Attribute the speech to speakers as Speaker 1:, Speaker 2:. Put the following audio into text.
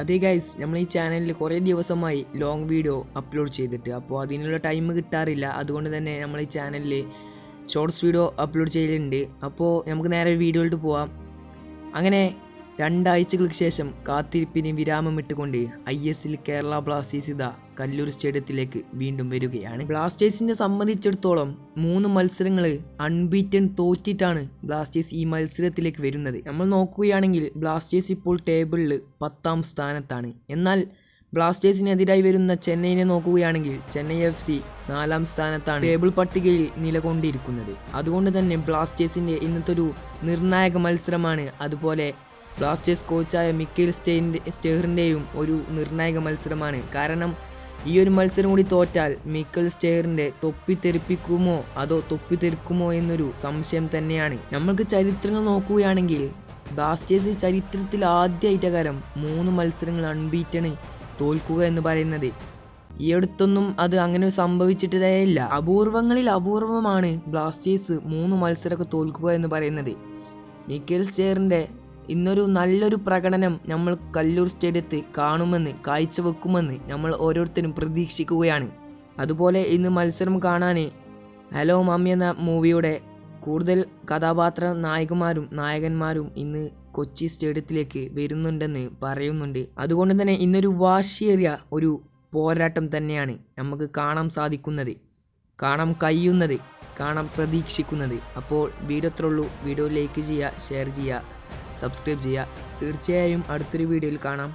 Speaker 1: അതെ ഗൈസ് നമ്മൾ ഈ ചാനലിൽ കുറേ ദിവസമായി ലോങ് വീഡിയോ അപ്ലോഡ് ചെയ്തിട്ട്. അപ്പോൾ അതിനുള്ള ടൈം കിട്ടാറില്ല. അതുകൊണ്ട് തന്നെ നമ്മൾ ഈ ചാനലിൽ ഷോർട്സ് വീഡിയോ അപ്ലോഡ് ചെയ്യലുണ്ട്. അപ്പോൾ നമുക്ക് നേരെ വീഡിയോയിലോട്ട് പോവാം. അങ്ങനെ രണ്ടാഴ്ചകൾക്ക് ശേഷം കാത്തിരിപ്പിന് വിരാമം ഇട്ടുകൊണ്ട് ഐ എസിൽ കേരള ബ്ലാസ്റ്റേഴ്സ് ഇതാ കല്ലൂർ സ്റ്റേഡിയത്തിലേക്ക് വീണ്ടും വരികയാണ്. ബ്ലാസ്റ്റേഴ്സിനെ സംബന്ധിച്ചിടത്തോളം മൂന്ന് മത്സരങ്ങൾ അൺബീറ്റൺ തോറ്റിട്ടാണ് ബ്ലാസ്റ്റേഴ്സ് ഈ മത്സരത്തിലേക്ക് വരുന്നത്. നമ്മൾ നോക്കുകയാണെങ്കിൽ ബ്ലാസ്റ്റേഴ്സ് ഇപ്പോൾ ടേബിളിൽ പത്താം സ്ഥാനത്താണ്. എന്നാൽ ബ്ലാസ്റ്റേഴ്സിനെതിരായി വരുന്ന ചെന്നൈനെ നോക്കുകയാണെങ്കിൽ ചെന്നൈ എഫ് സി നാലാം സ്ഥാനത്താണ് ടേബിൾ പട്ടികയിൽ നിലകൊണ്ടിരിക്കുന്നത്. അതുകൊണ്ട് തന്നെ ബ്ലാസ്റ്റേഴ്സിന്റെ ഇന്നത്തെ ഒരു നിർണായക മത്സരമാണ് അതുപോലെ ബ്ലാസ്റ്റേഴ്സ് കോച്ചായ മിക്കേൽ സ്റ്റെയിന്റെ സ്റ്റെയറിന്റെയും ഒരു നിർണായക മത്സരമാണ്. കാരണം ഈ ഒരു മത്സരം കൂടി തോറ്റാൽ മിക്കൽ സ്റ്റെയറിന്റെ തൊപ്പിത്തെറിപ്പിക്കുമോ അതോ തൊപ്പിത്തെറിക്കുമോ എന്നൊരു സംശയം തന്നെയാണ്. നമ്മൾക്ക് ചരിത്രങ്ങൾ നോക്കുകയാണെങ്കിൽ ബ്ലാസ്റ്റേഴ്സ് ചരിത്രത്തിൽ ആദ്യമായിട്ട് കാരം മൂന്ന് മത്സരങ്ങൾ അൺബീറ്റണ് തോൽക്കുക എന്ന് പറയുന്നത്. ഈ അടുത്തൊന്നും അത് അങ്ങനെ സംഭവിച്ചിട്ടേ ഇല്ല. അപൂർവങ്ങളിൽ അപൂർവമാണ് ബ്ലാസ്റ്റേഴ്സ് മൂന്ന് മത്സരമൊക്കെ തോൽക്കുക എന്ന് പറയുന്നത്. മിക്കൽ സ്റ്റെയറിന്റെ ഇന്നൊരു നല്ലൊരു പ്രകടനം നമ്മൾ കല്ലൂർ സ്റ്റേഡിയത്തിൽ കാണുമെന്ന് കാഴ്ചവെക്കുമെന്ന് നമ്മൾ ഓരോരുത്തരും പ്രതീക്ഷിക്കുകയാണ്. അതുപോലെ ഇന്ന് മത്സരം കാണാൻ ഹലോ മമ്മി എന്ന മൂവിയുടെ കൂടുതൽ കഥാപാത്ര നായകന്മാരും നായകന്മാരും ഇന്ന് കൊച്ചി സ്റ്റേഡിയത്തിലേക്ക് വരുന്നുണ്ടെന്ന് പറയുന്നുണ്ട്. അതുകൊണ്ട് തന്നെ ഇന്നൊരു വാശിയേറിയ ഒരു പോരാട്ടം തന്നെയാണ് നമുക്ക് കാണാൻ സാധിക്കുന്നത്. കാണാൻ കഴിയുന്നത് കാണാൻ പ്രതീക്ഷിക്കുന്നത്. അപ്പോൾ വീഡിയോ അത്രയുള്ളൂ വീഡിയോ ലൈക്ക് ചെയ്യുക ഷെയർ ചെയ്യുക. സബ്സ്ക്രൈബ് ചെയ്യുക. തീർച്ചയായും അടുത്തൊരു വീഡിയോയിൽ കാണാം.